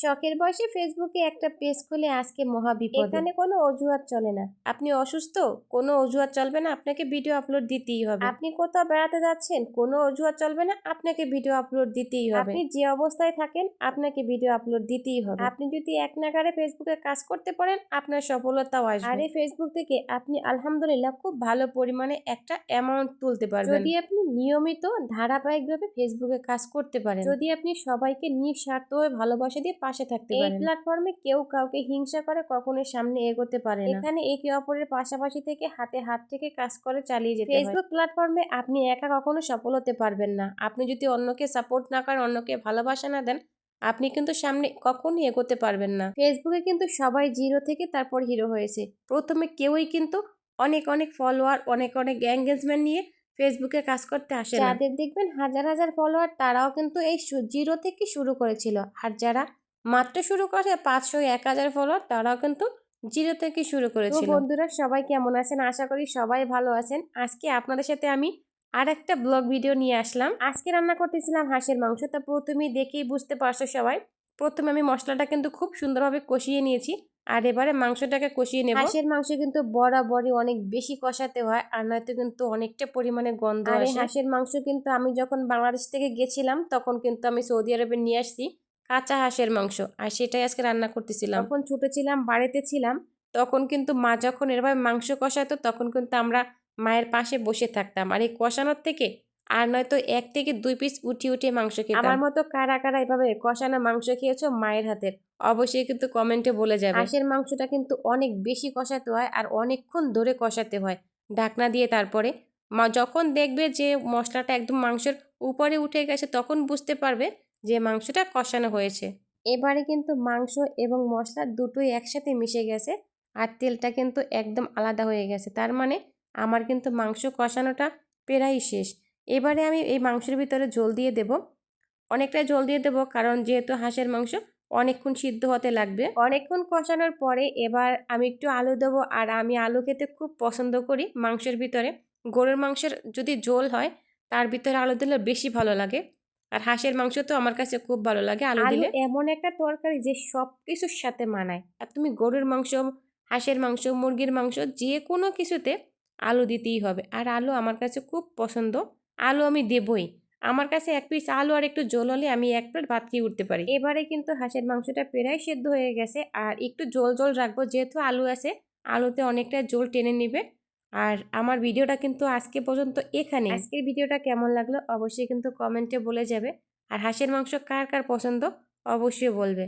শখের বয়সে ফেসবুকে একটা পেজ খুলে আজকে মহাবিপদ। এখানে কোনো অজুহাত চলে না। আপনি অসুস্থ? কোনো অজুহাত চলবে না আপনাকে ভিডিও আপলোড দিতেই হবে। আপনি কোথাও বেড়াতে যাচ্ছেন কোনো অজুহাত চলবে না আপনাকে ভিডিও আপলোড দিতেই হবে। আপনি যে অবস্থায় থাকেন আপনাকে ভিডিও আপলোড দিতেই হবে। আপনি যদি এক নাগারে ফেসবুকে কাজ করতে পারেন আপনার সফলতাও আসবে। আর এই ফেসবুক থেকে আপনি আলহামদুলিল্লাহ খুব ভালো পরিমাণে একটা অ্যামাউন্ট তুলতে পারবেন। যদি আপনি নিয়মিত ধারাবাহিকভাবে ফেসবুকে কাজ করতে পারেন। যদি আপনি সবাইকে নিঃস্বার্থভাবে ভালোবাসা দিয়ে পাশে থাকতে পারেন। এই প্ল্যাটফর্মে কেউ কাউকে হিংসা করে কখনোই সামনে এগোতে পারে না। এখানে একে অপরের পাশাপাশি থেকে হাতে হাত থেকে কাজ করে চালিয়ে যেতে ফেসবুক প্ল্যাটফর্মে আপনি একা কখনো সফল হতে পারবেন না। আপনি যদি অন্যকে সাপোর্ট না করেন অন্যকে ভালোবাসা না দেন আপনি কিন্তু সামনে কখনই এগোতে পারবেন না। ফেসবুকে কিন্তু সবাই জিরো থেকে তারপর হিরো হয়েছে। প্রথমে কেউই কিন্তু অনেক অনেক ফলোয়ার অনেক অনেক এঙ্গেজমেন্ট নিয়ে ফেসবুকে কাজ করতে আসে যাদের দেখবেন হাজার হাজার ফলোয়ার তারাও কিন্তু এই জিরো থেকে শুরু করেছিল। আর যারা মাত্র শুরু করেছে পাঁচশো এক হাজার ফলোয়ার তারাও কিন্তু জিরো থেকে শুরু করেছিল। বন্ধুরা সবাই কেমন আছেন? আশা করি সবাই ভালো আছেন। আজকে আপনাদের সাথে আমি আর একটা ব্লগ ভিডিও নিয়ে আসলাম। আজকে রান্না করতেছিলাম হাঁসের মাংস। তা প্রথমেই দেখেই বুঝতে পারছ সবাই প্রথমে আমি মশলাটা কিন্তু খুব সুন্দরভাবে কষিয়ে নিয়েছি আর এবারে মাংসটাকে কষিয়ে নেব। হাঁসের মাংস কিন্তু বরাবরই অনেক বেশি কষাতে হয় আর নয়তো কিন্তু অনেকটা পরিমাণে গন্ধ আর হাঁসের মাংস কিন্তু আমি যখন বাংলাদেশ থেকে গেছিলাম তখন কিন্তু আমি সৌদি আরবে নিয়ে আসছি। কাঁচা হাঁসের মাংস। আর সেটাই আজকে রান্না করতেছিলাম। যখন ছোট ছিলাম বাড়িতে ছিলাম তখন কিন্তু মা যখন এরভাবে মাংস কষাতো তখন কিন্তু আমরা মায়ের পাশে বসে থাকতাম। আর এই কষানোর থেকে আর নয়তো এক থেকে দুই পিস উঠিয়ে উঠিয়ে মাংস খেতাম। আমার মতো কারা কারা এভাবে কষানো মাংস খেয়েছো মায়ের হাতের? অবশ্যই কিন্তু কমেন্টে বলে যাবে। হাঁসের মাংসটা কিন্তু অনেক বেশি কষাতে হয় আর অনেকক্ষণ ধরে কষাতে হয় ঢাকনা দিয়ে তারপরে। মা যখন দেখবে যে মশলাটা একদম মাংসের উপরে উঠে গেছে তখন বুঝতে পারবে যে মাংসটা কষানো হয়েছে। এবারে কিন্তু মাংস এবং মশলা দুটোই একসাথে মিশে গেছে আর তেলটা কিন্তু একদম আলাদা হয়ে গেছে। তার মানে আমার কিন্তু মাংস কষানোটা প্রায় শেষ। এবারে আমি এই মাংসের ভিতরে জল দিয়ে দেব। অনেকটা জল দিয়ে দেব কারণ যেহেতু হাঁসের মাংস অনেকক্ষণ সিদ্ধ হতে লাগবে। অনেকক্ষণ কষানোর পরে এবার আমি একটু আলু দেবো আর আমি আলু খেতে খুব পছন্দ করি মাংসের ভিতরে। গরুর মাংসের যদি ঝোল হয় তার ভিতরে আলু দিলে বেশি ভালো লাগে। আর হাঁসের মাংস তো আমার কাছে খুব ভালো লাগে আলু দিলে। এমন একটা তরকারি যে সব কিছুর সাথে মানায়। আর তুমি গরুর মাংস হাঁসের মাংস মুরগির মাংস যে কোনো কিছুতে আলু দিতেই হবে। আর আলু আমার কাছে খুব পছন্দ। আলু আমি দেবই। আমার কাছে এক পিস আলু আর একটু জল হলে আমি এক প্লেট ভাত খেয়ে উঠতে পারি। এবারে কিন্তু হাঁসের মাংসটা প্রায় সেদ্ধ হয়ে গেছে। আর একটু জল জল রাখব যেহেতু আলু আছে আলুতে অনেকটা জল টেনে নেবে। আর আমার ভিডিওটা কিন্তু আজকে পর্যন্ত এখানে আজকের ভিডিওটা কেমন লাগল? অবশ্যই কিন্তু কমেন্টে বলে যাবে। আর হাঁসের মাংস কার কার পছন্দ? অবশ্যই বলবে।